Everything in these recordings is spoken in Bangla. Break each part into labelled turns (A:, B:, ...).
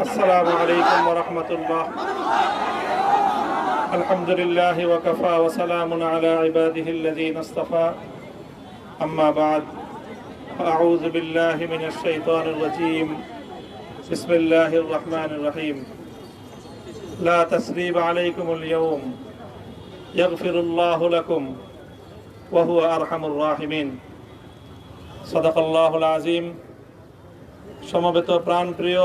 A: السلام عليكم ورحمة الله الحمد لله وكفى وسلام على عباده الذين اصطفى أما بعد فأعوذ بالله من الشيطان الرجيم بسم الله الرحمن الرحيم لا تسريب عليكم اليوم يغفر الله لكم وهو أرحم الراحمين صدق الله العظيم সমবেত প্রাণপ্রিয়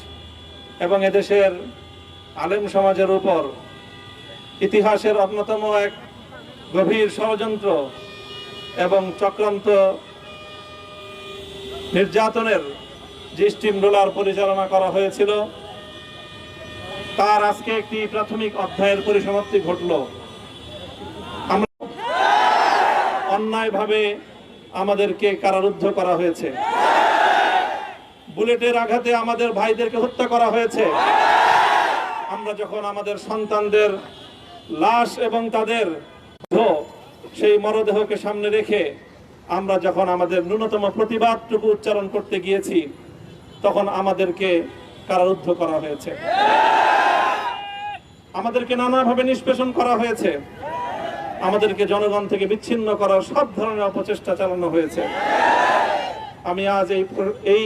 A: এবং এদেশের আলেম সমাজের উপর ইতিহাসের অন্যতম এক গভীর ষড়যন্ত্র এবং চক্রান্ত নির্যাতনের যে স্টিম রোলার পরিচালনা করা হয়েছিল, তার আজকে একটি প্রাথমিক অধ্যায়ের পরিসমাপ্তি ঘটল। অন্যায়ভাবে আমাদেরকে কারারুদ্ধ করা হয়েছে। বুলেটের আঘাতে আমাদের ভাইদেরকে হত্যা করা হয়েছে। আমরা যখন আমাদের সন্তানদের লাশ এবং তাদের সেই মরদেহকে সামনে রেখে আমরা যখন আমাদের ন্যূনতম প্রতিবাদটুকু উচ্চারণ করতে গিয়েছি, তখন আমাদেরকে কারারুদ্ধ করা হয়েছে। আমাদেরকে নানাভাবে নিষ্পেষণ করা হয়েছে। আমাদেরকে জনগণ থেকে বিচ্ছিন্ন করার সব ধরনের অপচেষ্টা চালানো হয়েছে। আমি আজ এই এই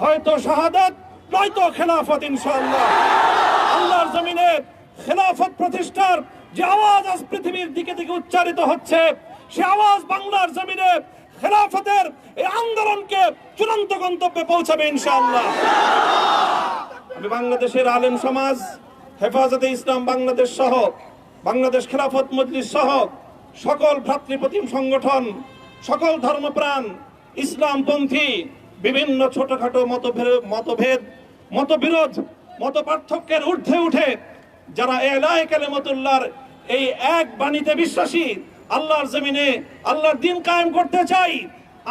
A: হয়তো শাহাদাত, নয়তো খেলাফত, ইনশাআল্লাহ। আল্লাহর জমিনে খেলাফত প্রতিষ্ঠার যে আওয়াজ আজ পৃথিবীর দিকে দিকে উচ্চারিত হচ্ছে, সে আওয়াজ বাংলার জমিনে খেলাফতের এই আন্দোলনকে চূড়ান্ত গন্তব্যে পৌঁছাবে, ইনশাআল্লাহ। আমি বাংলাদেশের আলেম সমাজ, হেফাজতে ইসলাম বাংলাদেশ সহ, বাংলাদেশ খেলাফত মজলিস সহ, সকল ভ্রাতৃপ্রতিম সংগঠন, সকল ধর্মপ্রাণ, ইসলামপন্থী বিভিন্ন ছোটখাটো মতভেদ মতভেদ, মতবিরোধ মত পার্থক্যের ঊর্ধ্বে উঠে যারা এলায় কালেমতুল্লাহর এই এক বাণীতে বিশ্বাসী, আল্লাহর জমিনে আল্লাহর দিন কায়েম করতে চাই,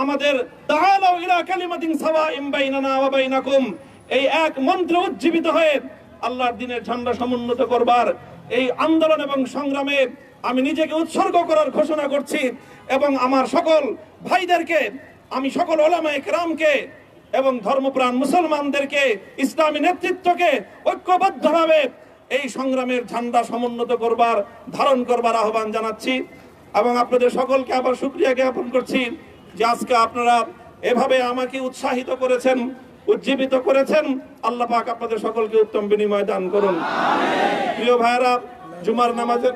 A: আমাদের তাআলাউ ইলা কালিমাতিন সাওয়াইম বাইনানা ওয়া বাইনাকুম। এই এক মন্ত্রে উজ্জীবিত হয়ে আল্লাহর দিনের ঝান্ডা সমুন্নত করবার এই আন্দোলন এবং সংগ্রামে আমি নিজেকে উৎসর্গ করার ঘোষণা করছি এবং আমার সকল ভাইদেরকে আমি সকল ওলামায়ে কেরামকে এবং ধর্মপ্রাণ মুসলমানদেরকে ইসলামী নেতৃত্বকে ঐক্যবদ্ধভাবে এই সংগ্রামের ঝান্ডা সমুন্নত করবার, ধারণ করবার আহ্বান জানাচ্ছি এবং আপনাদের সকলকে আবার শুক্রিয়া জ্ঞাপন করছি যে আজকে আপনারা এভাবে আমাকে উৎসাহিত করেছেন, উজ্জীবিত করেছেন। আল্লাহ পাক আপনাদের সকলকে উত্তম বিনিময় দান করুন। প্রিয় ভাইরা জুমার নামাজের